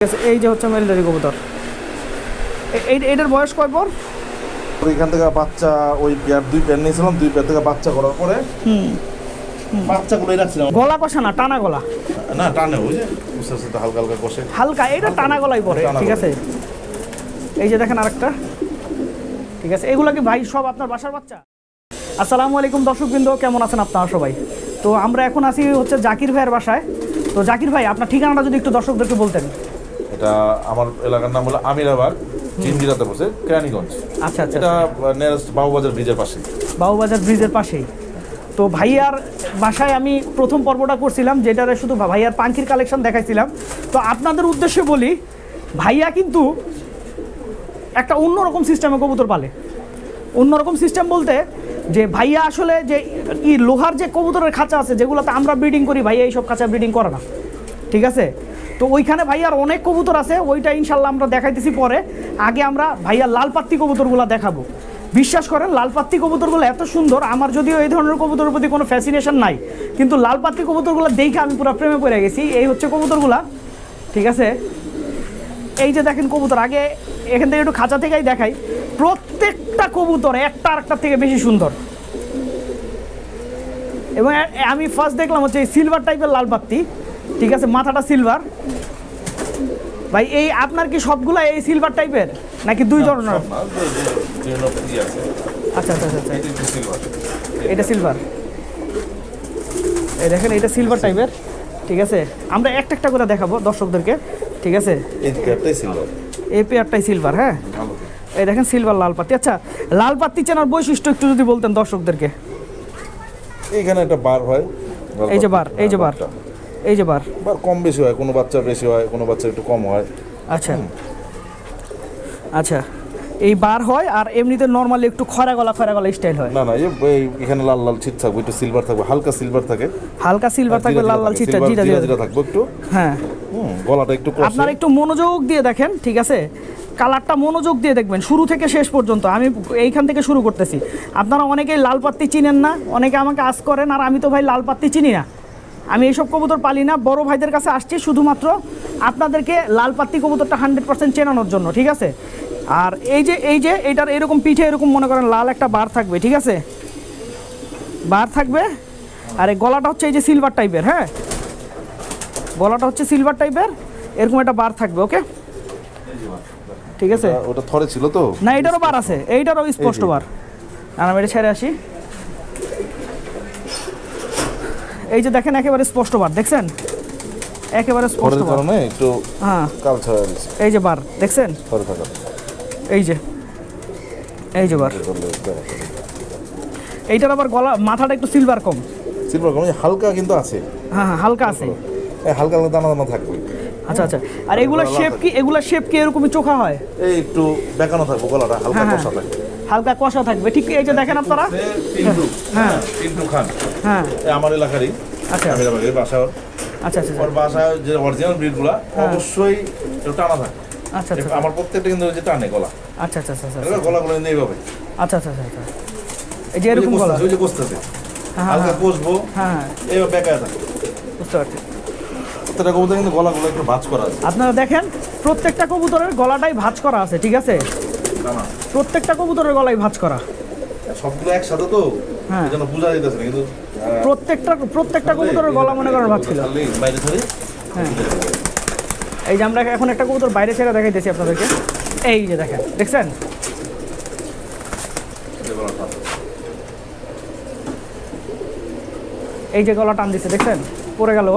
ঠিক আছে এই যে হচ্ছে মেলডারি কবুতর। এ- এই এটার বয়স কয় পর? ওইখান থেকে বাচ্চা ওই পেয়ার দুই পেয়ার নিয়েছিলাম দুই পেয়ার থেকে বাচ্চা করার পরে হুম। বাচ্চাগুলোই রাখছিলাম। গলা কষা না টানা গলা? না টানে ওই যে হালকা হালকা কষে। হালকা এটা টানা গলাই পরে ঠিক আছে। এই যে দেখেন আরেকটা। ঠিক আছে এগুলো কি ভাই সব আপনার বাসার বাচ্চা? আসসালামু আলাইকুম দর্শকবৃন্দ কেমন আছেন আপনারা সবাই? তো আমরা এখন আছি হচ্ছে জাকির ভাইয়ের বাসায়। তো জাকির ভাই আপনার ঠিকানাটা যদি একটু দর্শকদেরকে বলতেন। এটা আমার এলাকার নাম হলো আমিরাবাদ চিনজিরাতে বসে কেরানীগঞ্জ। আচ্ছা আচ্ছা এটা নিয়ারেস্ট বাবুবাজার ব্রিজের পাশে বাবুবাজার ব্রিজের পাশেই। তো ভাইয়ার বাসায় আমি প্রথম পর্বটা করছিলাম যেটারে শুধু ভাইয়ার পাঙ্খির কালেকশন দেখাইছিলাম। তো আপনাদের উদ্দেশ্যে বলি ভাইয়া কিন্তু একটা অন্যরকম সিস্টেমে কবুতর পালে। অন্যরকম সিস্টেম বলতে যে ভাইয়া আসলে যে ই লোহার যে কবুতরের খাঁচা আছে যেগুলোতে আমরা ব্রিডিং করি ভাইয়া এইসব খাঁচা ব্রিডিং করে না। ঠিক আছে? তো ওইখানে ভাইয়ার অনেক কবুতর আছে, ওইটা ইনশাল্লাহ আমরা দেখাইতেছি পরে। আগে আমরা ভাইয়ার লাল পাত্তি কবুতরগুলো দেখাবো। বিশ্বাস করেন লাল পাত্তি কবুতরগুলো এত সুন্দর, আমার যদিও এই ধরনের কবুতরের প্রতি কোনো ফ্যাসিনেশন নাই, কিন্তু লাল পাত্তি কবুতরগুলো দেখে আমি পুরো প্রেমে পড়ে গেছি। এই হচ্ছে কবুতরগুলা, ঠিক আছে? এই যে দেখেন কবুতর, আগে এখান থেকে একটু খাঁচা থেকেই দেখাই। প্রত্যেকটা কবুতর একটা আরেকটার থেকে বেশি সুন্দর। এবং আমি ফার্স্ট দেখলাম হচ্ছে এই সিলভার টাইপের লাল পাত্তি ঠিক আছে মাথাটা সিলভার ভাই এই আপনার কি সবগুলা এই সিলভার টাইপের নাকি দুই ধরনের। আচ্ছা আচ্ছা আচ্ছা আচ্ছা। এটা সিলভার এই দেখেন এটা সিলভার টাইপের ঠিক আছে আমরা একটা একটা করে দেখাবো দর্শকদেরকে। ঠিক আছে? এই পেয়ারটাই সিলভার হ্যাঁ? এই দেখেন সিলভার লাল পাতি। আচ্ছা লাল পাতি চেনার বৈশিষ্ট্য একটু যদি বলতেন দর্শকদেরকে। এইখানে একটা বার হয়। এই যে বার এই যে বার। বারটা। এই যে বার। বার কম বেশি হয় কোনো বাচ্চা বেশি হয় কোনো বাচ্চা একটু কম হয়। আচ্ছা। আচ্ছা। এই বার হয় আর এমনিতে নর্মালি একটু খরা গলা খরা গলা স্টাইল হয়। না না এই এখানে লাল লাল ছিট থাকবে একটু সিলভার থাকবে হালকা সিলভার থাকে। হালকা সিলভার থাকবে লাল লাল ছিটা জিরা জিরা। থাকবে একটু। হ্যাঁ। গলাটা একটু। আপনারা একটু মনোযোগ দিয়ে দেখেন ঠিক আছে? কালারটা মনোযোগ দিয়ে দেখবেন শুরু থেকে শেষ পর্যন্ত। আমি এইখান থেকে শুরু করতেছি। আপনারা অনেকেই লাল পাত্তি চিনেন না অনেকে আমাকে আস করেন আর আমি তো ভাই লাল পাত্তি চিনি না। আমি এইসব কবুতর পালি না বড় ভাইদের কাছে আসছি শুধুমাত্র আপনাদেরকে লাল পাত্তি কবুতরটা হান্ড্রেড পার্সেন্ট চেনানোর জন্য ঠিক আছে? আর এই যে এই যে এটার এরকম পিঠে এরকম মনে করেন লাল একটা বার থাকবে ঠিক আছে? বার থাকবে আর এই গলাটা হচ্ছে এই যে সিলভার টাইপের হ্যাঁ? গলাটা হচ্ছে সিলভার টাইপের এরকম একটা বার থাকবে ওকে ঠিক আছে? ওটা- থরে ছিল তো? না এটারও বার আছে এইটারও স্পষ্ট বার। আর আমি এটা ছেড়ে আসি। এই যে দেখেন একেবারে স্পষ্ট বার দেখছেন? একেবারে স্পষ্ট বার। একটু হ্যাঁ। কাল ছাড়া গেছে এই যে বার দেখছেন? এই যে। এই যে বার। এইটার আবার গলা মাথাটা একটু সিলভার কম। সিলভার কম হালকা কিন্তু আছে। হ্যাঁ হ্যাঁ হালকা আছে। এই হালকা হালকা দানা দানা থাকবে। আচ্ছা আচ্ছা। আর এগুলোর শেপ কি এগুলোর শেপ কি এরকমই চোখা হয়? এই একটু বেঁকানো থাকবে গলাটা হালকা হ্যাঁ, কষা থাকবে। হালকা কষা থাকবে। ঠিক এই যে দেখেন আপনারা? হ্যাঁ। পিন্টু খান। হ্যাঁ। আমার এলাকারই। আচ্ছা। বাসা। আচ্ছা আচ্ছা ওর বাসায় যে অরিজিনাল ব্রিডগুলা অবশ্যই টানা থাকে। আচ্ছা আচ্ছা। আমার প্রত্যেকটা কিন্তু যে টানে গলা। আচ্ছা আচ্ছা আচ্ছা আচ্ছা। গলাগুলো কিন্তু এইভাবে আচ্ছা আচ্ছা আচ্ছা আচ্ছা। এই যে এরকম গলা। ওই যে কষতেছে হ্যাঁ, হালকা হ্যাঁ। কষবো। হ্যাঁ। হ্যাঁ এইভাবে বেকায় থাকে। বুঝতে পারছি। প্রত্যেকটা কবুতর কিন্তু গলাগুলো একটু ভাঁজ করা আছে। আপনারা দেখেন প্রত্যেকটা কবুতরের গলাটাই ভাঁজ করা আছে ঠিক আছে? প্রত্যেকটা কবুতরের গলায় ভাঁজ করা। সবগুলো একসাথে তো? হ্যাঁ। জন্য বোঝা যাইতেছে কিন্তু প্রত্যেকটা প্রত্যেকটা কবুতরের গলা মনে করেন ভাঁজ ছিল। বাইরে ছাড়ি হ্যাঁ। এই যে আমরা এখন একটা কবুতর বাইরে ছেড়ে দেখাইতেছি আপনাদেরকে। এই যে দেখেন দেখছেন? এই যে গলা টান দিচ্ছে দেখছেন? পড়ে গেল।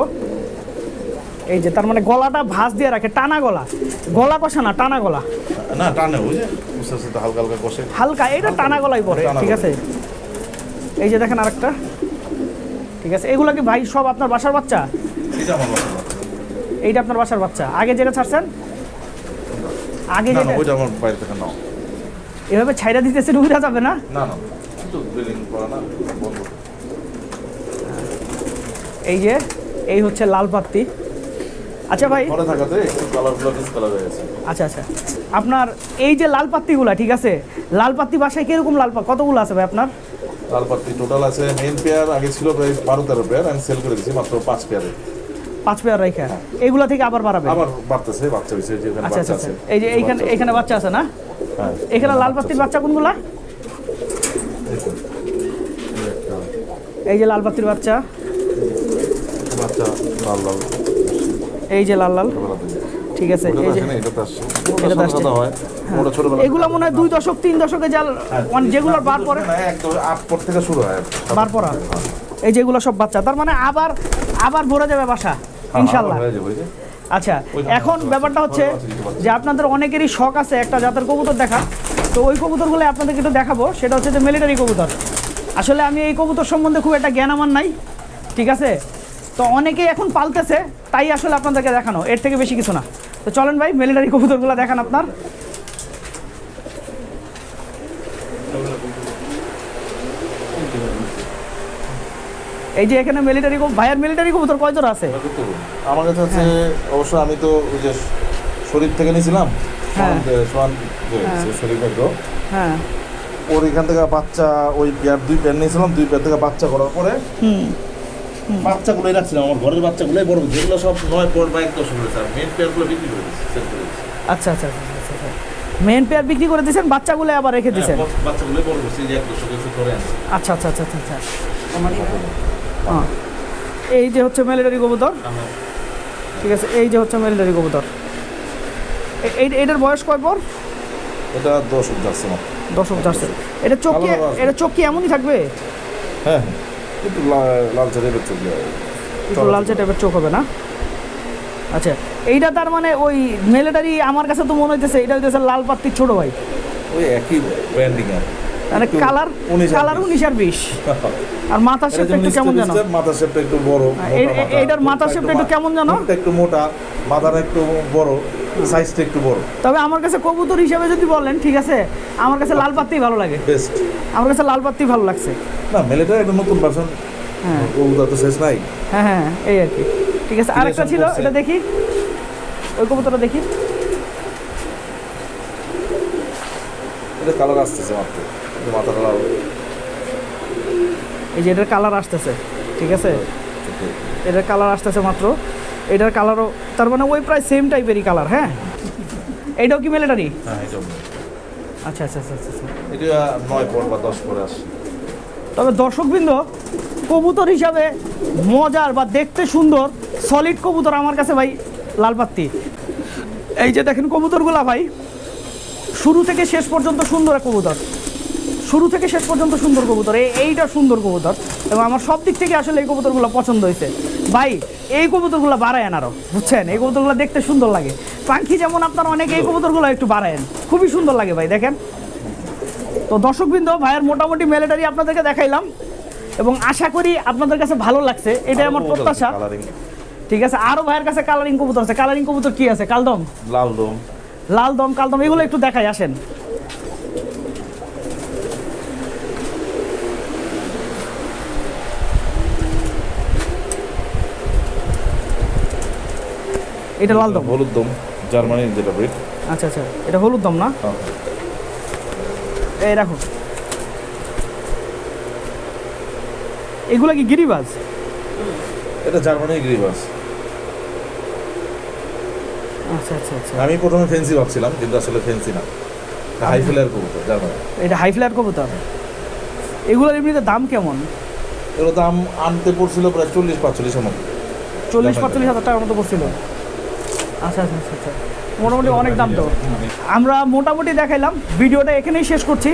এই যে তার মানে গলাটা ভাঁজ দিয়ে রাখে টানা গলা। গলা কষা না টানা গলা। না টানে বুঝে বুঝতে হালকা হালকা কষে। হালকা এটা টানা গলাই পড়ে ঠিক আছে? এই যে দেখেন আরেকটা। ঠিক আছে এগুলো কি ভাই সব আপনার বাসার বাচ্চা। এইটা আপনার বাসার বাচ্চা। আগে যেটা ছাড়ছেন? আগে যেটা ওইটা আমার বাইরে থেকে নাও। এভাবে ছাইরা দিতেছে উড়া যাবে না? না না এই যে এই হচ্ছে লাল পাত্তি। আচ্ছা ভাই। আচ্ছা আচ্ছা। আপনার এই যে লাল পাত্তিগুলা ঠিক আছে? লাল পাত্তি বাসায় কীরকম লাল পা কতগুলো আছে ভাই আপনার? লাল পাত্তি টোটাল আছে মেন পেয়ার আগে ছিল প্রায় বারো তেরো পেয়ার আমি সেল করে দিচ্ছি মাত্র পাঁচ পেয়ারে পাঁচ পেয়ার রাইখা এগুলা থেকে আবার বাড়াবে? আবার বাড়তেছে বাচ্চা হয়েছে যে এখানে আচ্ছা আচ্ছা বাচ্চা আচ্ছা। আছে। এই যে এইখানে এখানে বাচ্চা আছে না? হ্যাঁ এখানে লাল পাত্তির বাচ্চা কোনগুলা? এই এই যে লাল পাত্তির বাচ্চা। বাচ্চা লাল লাল। এই যে লাল লাল। ঠিক আছে এই যে এটা তো আসছে। হয়। এগুলো মনে হয় দুই দশক তিন দশকে যা হ্যাঁ, মানে যেগুলোর বার পরে থেকে শুরু হয়। বার পরা এই যেগুলো সব বাচ্চা তার মানে আবার আবার ভরে যাবে বাসা হ্যাঁ, ইনশাল্লাহ আচ্ছা এখন ব্যাপারটা হচ্ছে ওই বাচ্চা দিতে পারছে। যে আপনাদের অনেকেরই শখ আছে একটা জাতের কবুতর দেখা। তো ওই কবুতরগুলো আপনাদেরকে একটু দেখাবো সেটা হচ্ছে যে মিলিটারি কবুতর। আসলে আমি এই কবুতর সম্বন্ধে খুব একটা জ্ঞান আমার নাই ঠিক আছে? তো অনেকেই এখন পালতেছে তাই আসলে আপনাদেরকে দেখানো। এর থেকে বেশি কিছু না। তো চলেন ভাই মিলিটারি কবুতরগুলো দেখান আপনার। এই যে এখানে মিলিটারি ভাইয়ার মিলিটারি কবুতর কয় জোড়া আছে? আমার কাছে হচ্ছে হ্যাঁ। অবশ্য আমি তো ওই যে শরীর থেকে নিয়েছিলাম হ্যাঁ। হ্যাঁ। শরীর হ্যাঁ। ওর এখান থেকে বাচ্চা ওই দুই পেয়ার নিয়েছিলাম দুই পেয়ার থেকে বাচ্চা করার পরে হুম। বাচ্চাগুলোই রাখছিলাম আমার ঘরের বাচ্চাগুলোই বড় যেগুলো সব নয় পর বা এক দশ করে স্যার। মেন পেয়ারগুলো বিক্রি করে দিচ্ছি। আচ্ছা আচ্ছা মেন পেয়ার বিক্রি করে দিয়েছেন বাচ্চাগুলো আবার রেখে দিয়েছেন? বাচ্চাগুলোই বড় করছি যে এক দশ করে করে আনছি আচ্ছা আচ্ছা আচ্ছা আচ্ছা। এই যে হচ্ছে মিলিটারি কবুতর ঠিক আছে এই যে হচ্ছে মিলিটারি কবুতর এটার বয়স কয় পর এটা দশ যাচ্ছে না দশক যাচ্ছে। এটা চোখ কি এটা চোখ কি এমনই থাকবে? হ্যাঁ। একটু লালচে টাইপের চোখ। একটু লালচে টাইপের চোখ হবে না? আচ্ছা এইটা তার মানে ওই মিলিটারি আমার কাছে তো মনে হইতেছে এটা হইতেছে লাল পাত্তির ছোট ভাই। ওই একই ব্র্যান্ডিং আর। মানে কালার কালার উনিশ আর বিশ। আর এটা শেপটা একটু কেমন জানো মাথার শেপটা একটু বড় মাথা, এইটার মুখটা শেপটা একটু কেমন জানো? একটু মোটা মাথাটা একটু বড়। সাইজটা একটু বড়। তবে আমার কাছে কবুতর হিসেবে যদি বলেন ঠিক আছে আমার কাছে লাল পাত্তি ভালো লাগে। বেস্ট আমার কাছে লাল পাত্তি ভালো লাগছে। না মেলেটার একটা নতুন ভার্সন হ্যাঁ। ওগুলো তো শেষ নাই। হ্যাঁ হ্যাঁ এই আর কি। ঠিক আছে আরেকটা ছিল। এটা দেখি। ওই কবুতরটা দেখি। এটা কালার আসতেছে মাত্র। মাথাটা লাল। এই যে এটার কালার আসতেছে ঠিক আছে? এটার কালার আসতেছে মাত্র। এটার কালারও তার মানে ওই প্রায় সেম টাইপেরই কালার হ্যাঁ? এটাও কি মিলিটারি হ্যাঁ এটা আচ্ছা আচ্ছা আচ্ছা আচ্ছা আচ্ছা। এটা নয় পর বা দশ পরে আসে তবে দর্শকবৃন্দ কবুতর হিসাবে মজার বা দেখতে সুন্দর সলিড কবুতর আমার কাছে ভাই লালপাত্তি। এই যে দেখেন কবুতরগুলা ভাই শুরু থেকে শেষ পর্যন্ত সুন্দর এক কবুতর। শুরু থেকে শেষ পর্যন্ত সুন্দর কবুতর। এই এইটা সুন্দর কবুতর এবং আমার সব দিক থেকে আসলে এই কবুতরগুলো পছন্দ হয়েছে। ভাই এই কবুতরগুলো বাড়ায়েন আরও বুঝছেন? এই কবুতরগুলো দেখতে সুন্দর লাগে। পাখি যেমন আপনার অনেক এই কবুতরগুলো একটু বাড়ায়েন। খুবই সুন্দর লাগে ভাই দেখেন। তো দর্শকবৃন্দ ভাইয়ের মোটামুটি মেলেটারি আপনাদেরকে দেখাইলাম এবং আশা করি আপনাদের কাছে ভালো লাগছে। এটাই আমার প্রত্যাশা। ঠিক আছে আরও ভাইয়ের কাছে কালারিং কবুতর আছে। কালারিং কবুতর কি আছে? কালদম? লাল দম লাল দম কালদম এগুলো একটু দেখাই আসেন। এটা লাল দম? হলুদ দম জার্মানি যেটা ব্রিড আচ্ছা আচ্ছা। এটা হলুদ দম না? এই রাখো এগুলো কি গিরিবাজ? এটা জার্মানি গ্রিবাস আচ্ছা আচ্ছা আচ্ছা। আমি প্রথমে ফেন্সি ভাবছিলাম কিন্তু আসলে ফেন্সি না। হাই ফেলার কবুতর জার্মানি। এটা হাই ফ্লায়ার কবুতর? এগুলোর এমনিতে দাম কেমন? এর দাম আনতে পড়ছিল প্রায় চল্লিশ পাঁচচল্লিশের মতো। চল্লিশ পাঁচচল্লিশ হাজার টাকার মতো পড়ছিল? আচ্ছা আচ্ছা আচ্ছা আচ্ছা। মোটামুটি অনেক দাম তো। আমরা মোটামুটি দেখাইলাম। ভিডিওটা এখানেই শেষ করছি।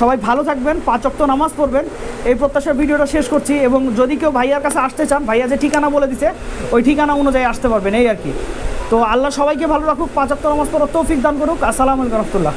সবাই ভালো থাকবেন, পাঁচ অক্ত নামাজ পড়বেন। এই প্রত্যাশার ভিডিওটা শেষ করছি এবং যদি কেউ ভাইয়ার কাছে আসতে চান, ভাইয়া যে ঠিকানা বলে দিছে, ওই ঠিকানা অনুযায়ী আসতে পারবেন, এই আর কি। তো আল্লাহ সবাইকে ভালো রাখুক, পাঁচ অক্ত নামাজ পড়ার তৌফিক দান করুক। আসসালামু আলাইকুম রহমতুল্লাহ।